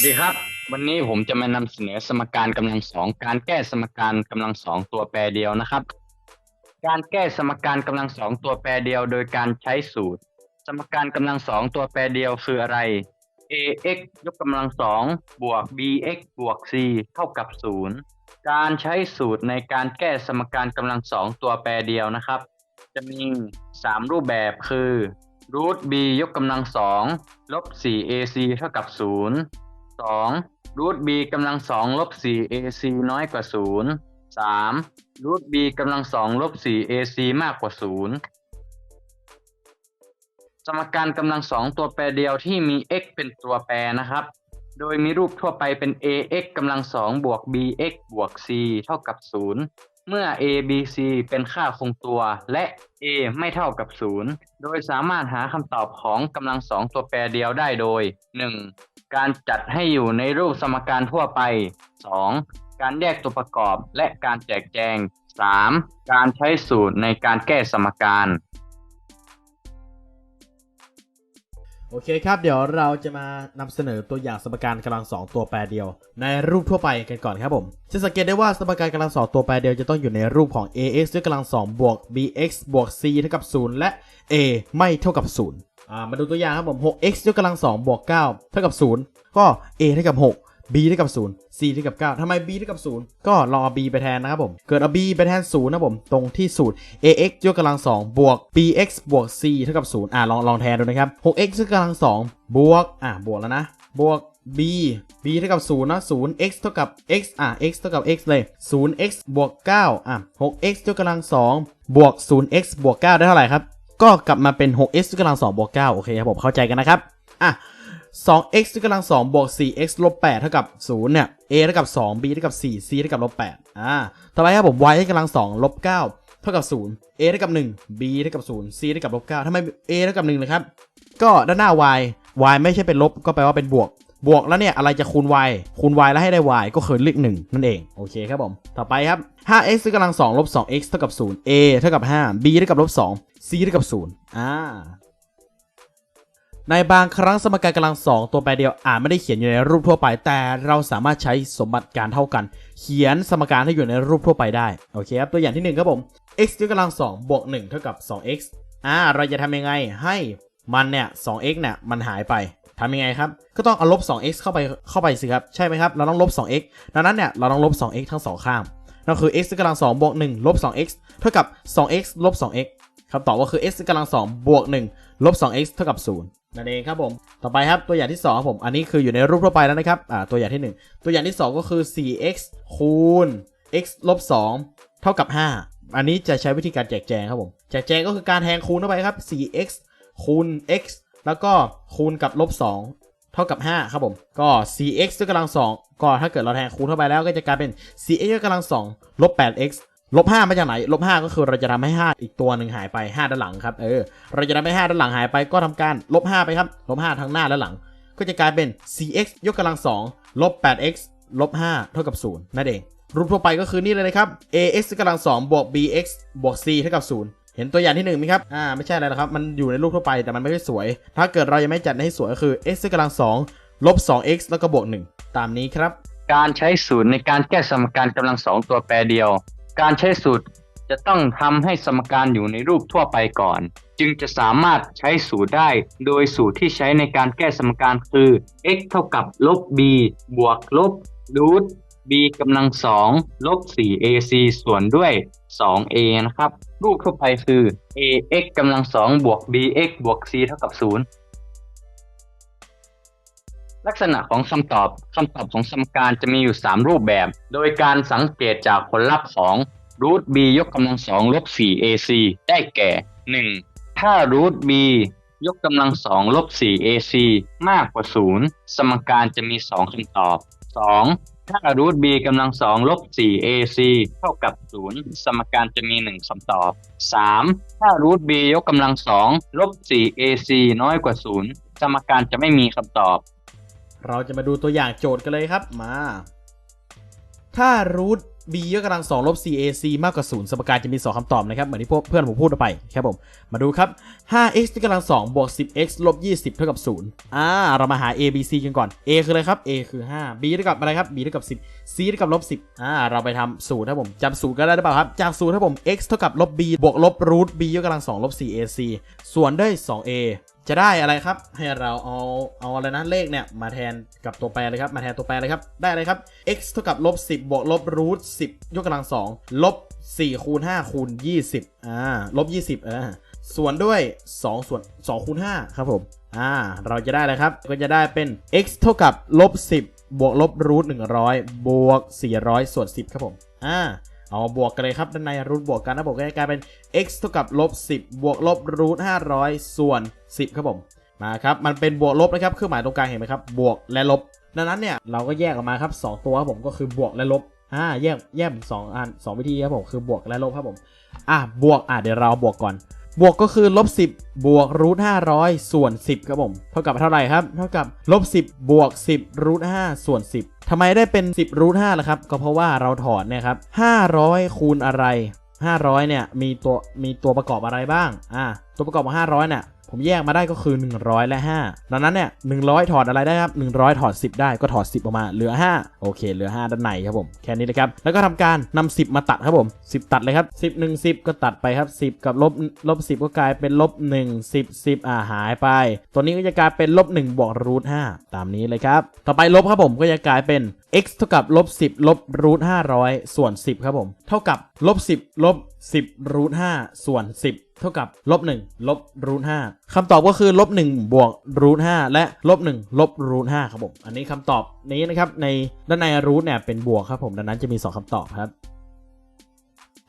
วัสดีครับ วันนี้ผมจะมานำเสนอสมการกำลังสองการแก้สมการกำลังสองตัวแปรเดียวนะครับ การแก้สมการกำลังสองตัวแปรเดียว โดยการใช้สูตร สมการกำลังสองตัวแปรเดียวคืออะไร ax ยกกำลังสองบวก bx บวก c เท่ากับศูนย์การใช้สูตรในการแก้สมการกำลังสองตัวแปรเดียวนะครับ จะมี 3 รูปแบบคือรูท b ยกกำลังสองลบ 4ac เท่ากับศูนย์ สองรูท b กำลังสองลบ 4ac น้อยกว่าศูนย์สามรูท b กำลังสองลบ 4ac มากกว่าศูนย์สมการกำลังสองตัวแปรเดียวที่มี x เป็นตัวแปรนะครับ โดยมีรูปทั่วไปเป็น ax กำลังสองบวก bx บวก c เท่ากับศูนย์ เมื่อ a b c เป็นค่าคงตัว และ a ไม่เท่ากับ 0 โดยสามารถหาคำตอบของกำลังสองตัวแปรเดียวได้โดย 1. การจัดให้อยู่ในรูปสมการทั่วไป 2. การแยกตัวประกอบและการแจกแจง 3. การใช้สูตรในการแก้สมการ โอเคครับ เดี๋ยวเราจะมานำเสนอตัวอย่างสมการกำลังสองตัวแปรเดียว ในรูปทั่วไปกันก่อนครับผมจะสังเกตได้ว่าสมการกำลังสองตัวแปรเดียวจะต้องอยู่ในรูปของ ax ด้วยกำลังสองบวก bx บวก c เท่ากับ 0 และ a ไม่เท่ากับ 0 อ่ามาดูตัวอย่างครับผม 6x ยกำลังสองบวก 9 เท่ากับ 0 ก็ a เท่ากับ 6 b เท่ากับ0 c เท่ากับ9ทำไม b เท่ากับ0ก็ลองเอา b ไปแทนนะครับผม เกิดเอา b ไปแทน0นะผม ตรงที่สูตร ax ยกกำลัง2บวก bx บวก c เท่ากับ0อ่าลองลองแทนดูนะครับ 6x ยกกำลัง2บวกอ่าบวกแล้วนะ บวก b b เท่ากับ0นะ 0x เท่ากับ x อ่า x เท่ากับ x เลย 0x บวก9อะ 6x ยกกำลัง2บวก 0x บวก9ได้เท่าไหร่ครับ ก็กลับมาเป็น 6x ยกกำลัง2บวก9โอเคครับผมเข้าใจกันนะครับอะ 2x ยกกำลัง2บวก 4x ลบ8เท่ากับ0เนี่ย a เท่ากับ 2 b เท่ากับ 4 c เท่ากับลบ8อ่าต่อไปครับผม y ยกกำลัง2ลบ9เท่ากับ0 a เท่ากับ1 b เท่ากับ0 c เท่ากับลบ9ทำไม a เท่ากับ1นะครับ ก็ด้านหน้า y y ไม่ใช่เป็นลบก็แปลว่าเป็นบวก บวกแล้วเนี่ยอะไรจะคูณ y คูณ y แล้วให้ได้ y ก็คือเลข1นั่นเอง โอเคครับผม ต่อไปครับ 5x ยกกำลัง2ลบ 2x เท่ากับ0 a เท่ากับ5 b เท่ากับลบ2 c เท่ากับ0อ่า ในบางครั้งสมการกำลังสองตัวแปรเดียวอาจไม่ได้เขียนอยู่ในรูปทั่วไป แต่เราสามารถใช้สมบัติการเท่ากัน เขียนสมการให้อยู่ในรูปทั่วไปได้โอเคครับตัวอย่างที่หนึ่งครับผม x ยกกำลังสองบวก1เท่ากับ 2x อ่าเราจะทำยังไงให้มันเนี่ย 2x เนี่ยมันหายไปทำยังไงครับ ก็ต้องเอาลบ 2x เข้าไปเข้าไปสิครับ ใช่ไหมครับ เราต้องลบ 2x ดังนั้นเนี่ยเราต้องลบ 2x ทั้งสองข้างนั่นคือ x ยกกำลังสองบวก1ลบ 2x เท่ากับ 2x ลบ 2x คำตอบก็คือ x ยกกำลังสองบวก1ลบ 2x เท่ากับ0 นั่นเองครับผม ต่อไปครับตัวอย่างที่2ครับผม อันนี้คืออยู่ในรูปทั่วไปแล้วนะครับ อ่า ตัวอย่างที่ 1 ตัวอย่างที่ 2 ก็คือ 4x คูณ x ลบ2เท่ากับ 5 อันนี้จะใช้วิธีการแจกแจงครับผม แจกแจงก็คือการแทนคูณเข้าไปครับ 4x คูณ x แล้วก็คูณกับลบ2เท่ากับ 5 ครับผม ก็ 4x ยกกำลัง2ก็ถ้าเกิดเราแทนคูณเข้าไปแล้วก็จะกลายเป็น 4x ยกกำลัง2ลบ 8x ลบ5มาจากไหนลบ5ก็คือเราจะทำให้ 5 อีกตัวหนึ่งหายไป 5 ด้านหลังครับเออเราจะทำให้ 5 ด้านหลังหายไปก็ทำการลบ5ไปครับลบ5ทั้งหน้าและหลัง ก็จะกลายเป็น 4x ยกกำลัง2ลบ 8x ลบ5เท่ากับ 0 นั่นเอง รูปทั่วไปก็คือนี่เลยนะครับ ax กกำลัง2บวก bx บวก c เท่ากับ 0 เห็นตัวอย่างที่1ไหมครับอ่าไม่ใช่อะไรนะครับ มันอยู่ในรูปทั่วไปแต่มันไม่ได้สวย ถ้าเกิดเรายังไม่จัดให้สวยก็คือ x กกำลัง2ลบ 2x แล้วก็บวก 1 ตามนี้ครับ การใช้สูตรในการแก้สมการกำลังสองตัวแปรเดียว การใช้สูตรจะต้องทำให้สมการอยู่ในรูปทั่วไปก่อน จึงจะสามารถใช้สูตรได้ โดยสูตรที่ใช้ในการแก้สมการคือ x เท่ากับลบ b บวกลบรูท b กำลังสองลบ 4ac ส่วนด้วย 2a นะครับ รูปทั่วไปคือ ax กำลังสองบวก bx บวก c เท่ากับ 0 ลักษณะของคำตอบคำตอบของสมการจะมีอยู่ 3 รูปแบบ โดยการสังเกตจากผลลัพธ์ของรูท b ยกกำลังสองลบ 4ac ได้แก่ 1. ถ้ารูท b ยกกำลังสองลบ 4ac มากกว่า 0 สมการจะมี 2คำตอบ 2. ถ้ารูท b กำลังสองลบ 4ac เท่ากับ 0 สมการจะมี 1คำตอบ 3. ถ้ารูท b ยกกำลังสองลบ 4ac น้อยกว่า 0 สมการจะไม่มีคำตอบ เราจะมาดูตัวอย่างโจทย์กันเลยครับมา ถ้ารูท b ยกกำลัง2ลบ 4ac มากกว่า0สมการจะมี 2คำตอบนะครับ เหมือนที่พวกเพื่อนผมพูดไปครับผม มาดูครับ 5x ยกกำลัง2บวก 10x ลบ 20 เท่ากับ0อ่า เรามาหา a b c กันก่อน a คืออะไรครับ a คือ 5 b เท่ากับอะไรครับ b เท่ากับ 10 c เท่ากับลบ 10อ่า เราไปทำสูตรครับผมจำสูตรก็ได้หรือเปล่าครับ จากสูตรครับผม x เท่ากับลบ b บวกลบรูท b ยกกำลัง2ลบ 4ac ส่วนด้วย 2a จะได้อะไรครับ ให้เราเอาเอาอะไรนะเลขเนี่ยมาแทนกับตัวแปรเลยครับ มาแทนตัวแปรเลยครับ ได้อะไรครับ x เท่ากับลบ10บวกลบรูท10ยกกำลัง2ลบ4คูณ5คูณ20อ่าลบ20อ่าส่วนด้วย 2 ส่วน2คูณ5ครับผมอ่าเราจะได้อะไรครับ ก็จะได้เป็น x เท่ากับลบ10บวกลบรูท100บวก400ส่วน10ครับผมอ่า เอาบวกกันเลยครับ ด้านในรูทบวกกันนะผมก็จะกลายเป็น x เท่ากับลบ10 บวกลบรูท500 ส่วน 10 ครับผม มาครับ มันเป็นบวกลบนะครับ เครื่องหมายตรงกลางเห็นไหมครับ บวกและลบ ดังนั้นเนี่ย เราก็แยกออกมาครับ 2 ตัวครับผม ก็คือบวกและลบ อ่า แยกแยกสองอันสองวิธีครับผม คือบวกและลบครับผม อ่าบวก อ่าเดี๋ยวเราบวกก่อน บวกก็คือลบ10 บวกรูท500ส่วน 10 ครับผม เท่ากับเท่าไหร่ครับ เท่ากับลบ10 บวก 10รูท5ส่วน 10ทำไมได้เป็น 10รูท5ล่ะครับ ก็เพราะว่าเราถอดเนี่ยครับ500 คูณอะไร 500 เนี่ยมีตัวมีตัวประกอบอะไรบ้าง อ่า ตัวประกอบของ500เนี่ย ผมแยกมาได้ก็คือ 100 และ 5 ดังนั้นเนี่ย100 ถอดอะไรได้ครับ 100 ถอด 10 ได้ก็ถอด 10 ออกมาเหลือ 5 โอเค เหลือ 5 ด้านในครับผม แค่นี้เลยครับ แล้วก็ทำการนำ10 มาตัดครับผม 10 ตัดเลยครับ 10 1 10 ก็ตัดไปครับ 10 กับลบลบ 10 ก็กลายเป็นลบ1 10 10 อ่าหายไป ตัวนี้ก็จะกลายเป็นลบ1บวกรูท5ตามนี้เลยครับ ต่อไปลบครับผมก็จะกลายเป็น x เท่ากับลบ10ลบรูท500ส่วน 10 ครับผม เท่ากับลบ10ลบ10รูท5ส่วน 10 เท่ากับลบ1ลบรูทห้าคำตอบก็คือลบ1บวกรูทห้าและลบ1ลบรูทห้าครับผม อันนี้คำตอบนี้นะครับในด้านในรูทเนี่ยเป็นบวกครับผมดังนั้นจะมี 2คำตอบครับ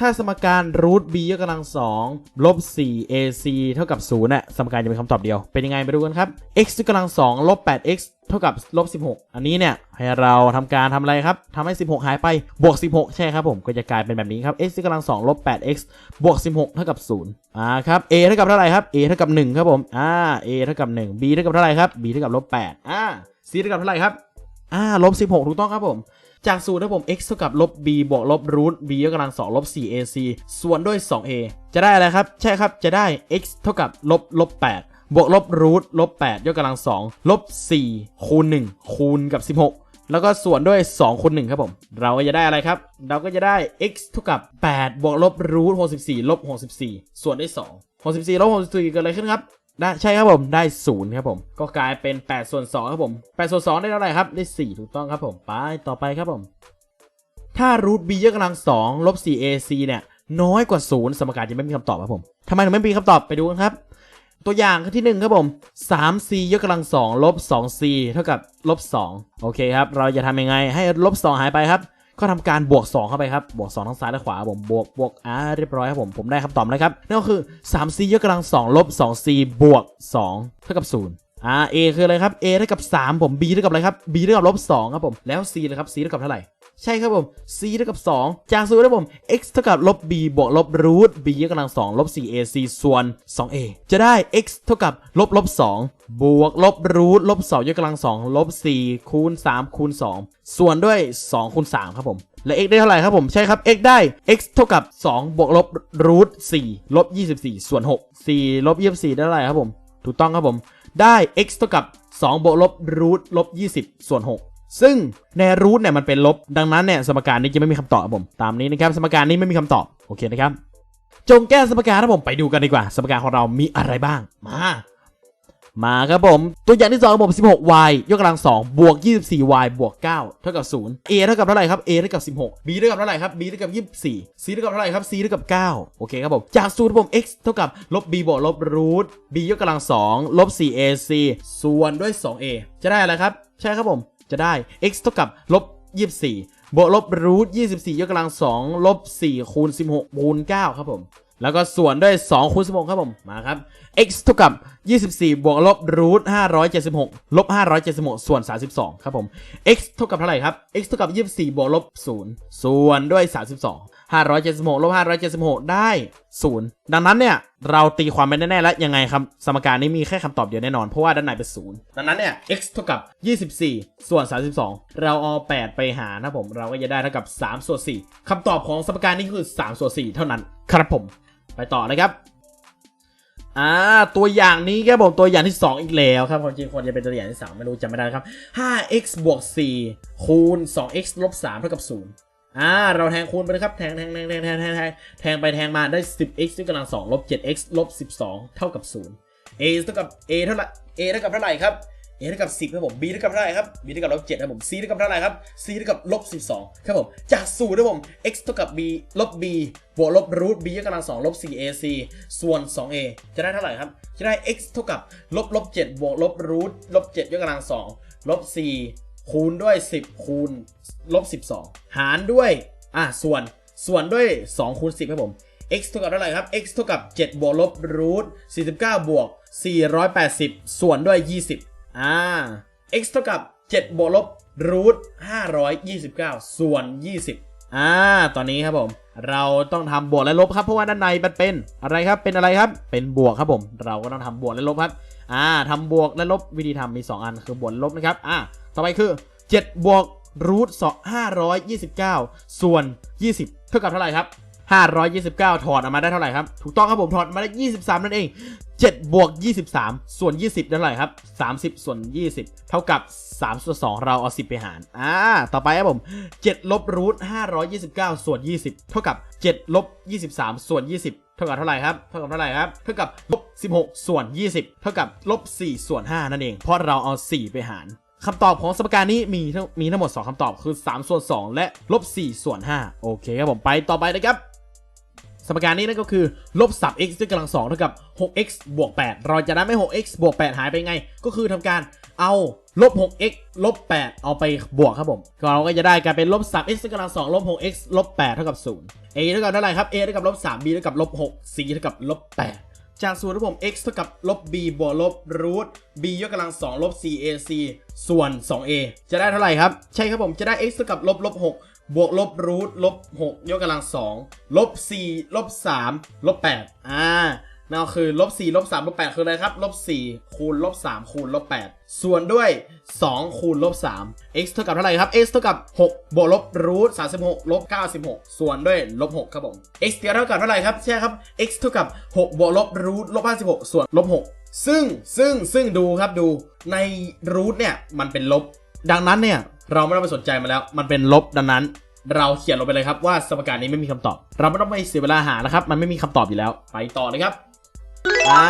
ถ้าสมการรูท b ยกกำลัง2ลบ4 ac เท่ากับ0เนี่ยสมการจะเป็นคำตอบเดียว เป็นยังไงไปดูกันครับ x ยกกำลัง2ลบ 8x เท่ากับลบ16 อันนี้เนี่ย ให้เราทำการทำอะไรครับทำให้ 16 หายไป บวก 16 ใช่ครับผม ก็จะกลายเป็นแบบนี้ครับ x ยกกำลัง2ลบ 8x บวก 16 เท่ากับ0อ่าครับ a เท่ากับเท่าไหร่ครับ a เท่ากับ 1 ครับผม อ่า a เท่ากับ 1 b เท่ากับเท่าไหร่ครับ b เท่ากับลบ8อ่า c เท่ากับเท่าไหร่ครับอ่าลบ16 ถูกต้องครับผม จากสูตรนะผม x เท่ากับลบ b บวกลบรูท b ยกกำลัง2ลบ 4ac ส่วนด้วย 2a จะได้อะไรครับ ใช่ครับจะได้ x เท่ากับลบลบ8บวกลบรูทลบ8ยกกำลัง2ลบ4คูณ1คูณกับ 16แล้วก็ส่วนด้วย2คูณ1ครับผม เราก็จะได้อะไรครับ เราก็จะได้ x เท่ากับ 8 บวกลบรูท64ลบ64 ส่วนด้วย2 64ลบ64เกิดอะไรขึ้นครับ ได้ใช่ครับผมได้ศูนย์ครับผม ก็กลายเป็น8ส่วน2ครับผม8ส่วน2ได้เท่าไหร่ครับได้ 4 ถูกต้องครับผมไปต่อไปครับผม ถ้ารูท b ยกกำลัง2ลบ 4ac เนี่ย น้อยกว่า0สมการจะไม่มีคำตอบครับผมทำไมถึงไม่มีคำตอบไปดูกันครับ ตัวอย่างที่ 1 ครับผม 3c ยกกำลัง2ลบ 2c เท่ากับลบ2โอเคครับ เราจะทำยังไงให้ลบ2หายไปครับ ก็ทำการบวก 2 เข้าไปครับ บวก 2 ทั้งซ้ายและขวาผมบวกบวกอ่าเรียบร้อยครับผม ผมได้คำตอบนะครับ นั่นก็คือ 3c ยกกำลัง 2 ลบ 2c บวก 2 เท่ากับ 0อ่า a คืออะไรครับ a เท่ากับ 3 ผม b เท่ากับอะไรครับ b เท่ากับลบ2ครับผม แล้ว c เลยครับ c เท่ากับเท่าไหร่ ใช่ครับผม c เท่ากับ 2 จากสูตรครับผม x เท่ากับลบ b บวกลบรูท b ยกกำลัง2ลบ 4ac ส่วน 2a จะได้ x เท่ากับลบลบ2บวกลบรูทลบ2ยกกำลัง2ลบ4คูณ3คูณ2ส่วนด้วย2คูณ3ครับผมและ x ได้เท่าไหร่ครับผม ใช่ครับ x ได้ x เท่ากับ 2 บวกลบรูท4ลบ 24 ส่วน 6 4 ลบ 24 ได้เท่าไหร่ครับผม ถูกต้องครับผม ได้ x เท่ากับ 2 บวกลบรูทลบ 20 ส่วน 6 ซึ่งในรูทเนี่ยมันเป็นลบ ดังนั้นเนี่ยสมการนี้จะไม่มีคำตอบครับผม ตามนี้นะครับ สมการนี้ไม่มีคำตอบ โอเคนะครับ จงแก้สมการครับผม ไปดูกันดีกว่า สมการของเรามีอะไรบ้าง มา มาครับผม ตัวอย่างที่2ครับผม 16y ยกกำลัง 2 บวก 24y บวก 9 เท่ากับ 0 a เท่ากับเท่าไหร่ครับ a เท่ากับ 16 b เท่ากับเท่าไหร่ครับ b เท่ากับ 24 c เท่ากับเท่าไหร่ครับ c เท่ากับ 9 โอเคครับผม จากสูตรครับผม x เท่ากับลบ b บวกลบรูท b ยกกำลัง2ลบ 4ac ส่วนด้วย 2a จะได้อะไรครับ ใช่ครับผม จะได้ x เท่ากับลบ24 บวกลบรูท24 ยกกำลัง 2 ลบ 4 คูณ 16 คูณ 9 ครับผม แล้วก็ส่วนด้วย 2 คูณ 16 ครับผม มาครับ x เท่ากับ 24 บวกลบรูท576 ลบ 576 ส่วน 32 ครับผม x เท่ากับเท่าไหร่ครับ x เท่ากับ 24 บวกลบ 0 ส่วนด้วย 32 576ลบ576 ได้ 0 ดังนั้นเนี่ย เราตีความไปแน่ๆแล้วยังไงครับ สมการนี้มีแค่คำตอบเดียวแน่นอน เพราะว่าด้านในเป็นศูนย์ดังนั้นเนี่ย x เท่ากับ 24 ส่วน 32 เราเอา 8 ไปหารนะผม เราก็จะได้เท่ากับ3ส่วน4คำตอบของสมการนี้คือ3ส่วน4เท่านั้นครับผม ไปต่อนะครับอ่าตัวอย่างนี้ครับผมตัวอย่างที่ 2 อีกแล้วครับความจริงควรจะเป็นตัวอย่างที่ 3 ไม่รู้จำไม่ได้ครับ 5x บวก4คูณ 2x ลบ3เท่ากับ 0 อ่าเราแทงคูณไปเลยครับแทงแทงแทงแทงแทงแทงแทงแทงไปแทงมาได้ 10x ยกกำลัง2ลบ 7x ลบ 12 เท่ากับ 0 a เท่ากับ a เท่าไหร่ a เท่ากับเท่าไหร่ครับ a เท่ากับ 10ครับผม b เท่ากับเท่าไหร่ครับ b เท่ากับลบ7ครับผม c เท่ากับเท่าไหร่ครับ c เท่ากับลบ12ครับผมจากสูตรครับผม x เท่ากับ b ลบ b บวกลบรูท b ยกกำลัง2ลบ 4ac ส่วน 2a จะได้เท่าไหร่ครับ จะได้ x เท่ากับลบลบ7บวกลบรูทลบ7ยกกำลัง2ลบ4คูณด้วย 10 คูณลบ12 หารด้วยอะส่วนส่วนด้วย2คูณ10ครับผม x เท่ากับเท่าไหร่ครับ x เท่ากับ 7 บวกลบรูท49 บวก 480 ส่วนด้วย 20 อ่า x เท่ากับ 7 บวกลบรูท529 ส่วน 20 อ่า ตอนนี้ครับผม เราต้องทำบวกและลบครับ เพราะว่าด้านในมันเป็นอะไรครับ เป็นอะไรครับ เป็นบวกครับผม เราก็ต้องทำบวกและลบครับ อ่าทำบวกและลบวิธีทำมี 2 อันคือบวกละลบนะครับ อ่า ต่อไปคือ 7 บวก รูทสอกห้าร้อยยี่สิบเก้าส่วนยี่สิบเท่ากับเท่าไหร่ครับห้าร้อยยี่สิบเก้าถอดออกมาได้เท่าไหร่ครับ ถูกต้องครับผมถอดมาได้ยี่สิบสามนั่นเองเจ็ดบวกยี่สิบสามส่วนยี่สิบเท่าไหร่ครับสามสิบส่วนยี่สิบเท่ากับสามส่วนสองเราเอาสิบไปหารอ่าต่อไปครับผมเจ็ดลบรูทห้าร้อยยี่สิบเก้าส่วนยี่สิบเท่ากับเจ็ดลบยี่สิบสามส่วนยี่สิบเท่ากับเท่าไหร่ครับ เท่ากับเท่าไหร่ครับ เท่ากับลบสิบหกส่วนยี่สิบเท่ากับลบสี่ส่วนห้านั่นเอง เพราะเราเอาสี่ไปหาร คำตอบของสมการนี้มีทั้งมีทั้งหมด 2คำตอบคือ 3 ส่วน 2 และลบ4ส่วน 5 โอเคครับผมไปต่อไปนะครับ สมการนี้นั่นก็คือลบ 3x ยกกำลัง2เท่ากับ 6x บวก 8 เราจะได้ไม่ 6x บวก 8 หายไปไง ก็คือทำการเอาลบ 6x ลบ 8 เอาไปบวกครับผม ก็เราก็จะได้กลายเป็นลบ 3x ยกกำลัง2ลบ 6x ลบ 8 เท่ากับ 0 a เท่ากับเท่าไหร่ครับ a เท่ากับลบ 3 b เท่ากับลบ 6 c เท่ากับลบ 8 จากสูตรที่ผม x เท่ากับลบ b บวกลบรูท b ยกกำลัง 2 ลบ 4ac ส่วน 2a จะได้เท่าไหร่ครับ ใช่ครับผมจะได้ x เท่ากับลบลบ6บวกลบรูทลบ6ยกกำลัง 2 ลบ 4 ลบ 3 ลบ 8 อ่า นั่นก็คือลบ4ลบ3ลบ8คืออะไรครับลบ4คูณลบ3คูณลบ8ส่วนด้วย 2 คูณลบ3 x เท่ากับเท่าไหร่ครับ x เท่ากับ 6 บวกลบรูท36ลบ96 ส่วนด้วยลบ6ครับผม x เท่ากับเท่าไหร่ครับใช่ครับ x เท่ากับ 6 บวกลบรูทลบ56 ส่วนลบ6ซึ่งซึ่งซึ่งดูครับดูในรูทเนี่ยมันเป็นลบ ดังนั้นเนี่ยเราไม่ต้องไปสนใจมันแล้ว มันเป็นลบดังนั้นเราเขียนลงไปเลยครับว่าสมการนี้ไม่มีคำตอบ เราไม่ต้องไปเสียเวลาหานะครับ มันไม่มีคำตอบอยู่แล้ว ไปต่อเลยครับ อ่า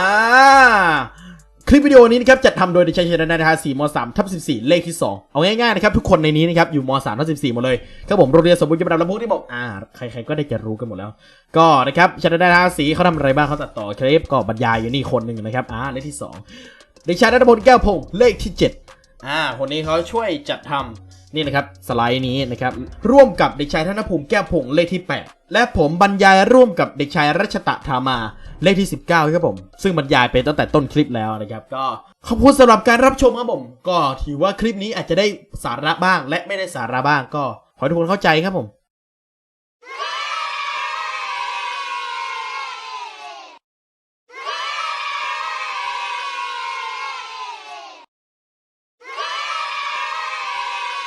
คลิปวิดีโอนี้นะครับจัดทำโดยเดิฉันเชนนันทาสีม3ทับ14 เลขที่ 2 เอาง่ายๆนะครับทุกคนในนี้นะครับอยู่ม3ทับ14 หมดเลยครับผมโรงเรียนสมบูรณ์ยมดำลำพูที่บอกอ่าใครๆก็ได้จะรู้กันหมดแล้ว ก็นะครับชนนันทาสีเขาทำอะไรบ้างเขาตัดต่อคลิปก็บรรยายอยู่นี่คนหนึ่งนะครับอ่าเลขที่ 2 เด็กชายนัทพลแก้วพงศ์เลขที่ 7อ่าคนนี้เขาช่วยจัดทำ นี่นะครับสไลด์นี้นะครับร่วมกับเด็กชายธนภูมิแก้วพงเลขที่ 8 และผมบรรยายร่วมกับเด็กชายรัชตะธามาเลขที่ 19ครับผมซึ่งบรรยายไปตั้งแต่ต้นคลิปแล้วนะครับก็ขอบคุณสำหรับการรับชมครับผมก็ถือว่าคลิปนี้อาจจะได้สาระบ้าง และไม่ได้สาระบ้างก็ขอให้ทุกคนเข้าใจครับผม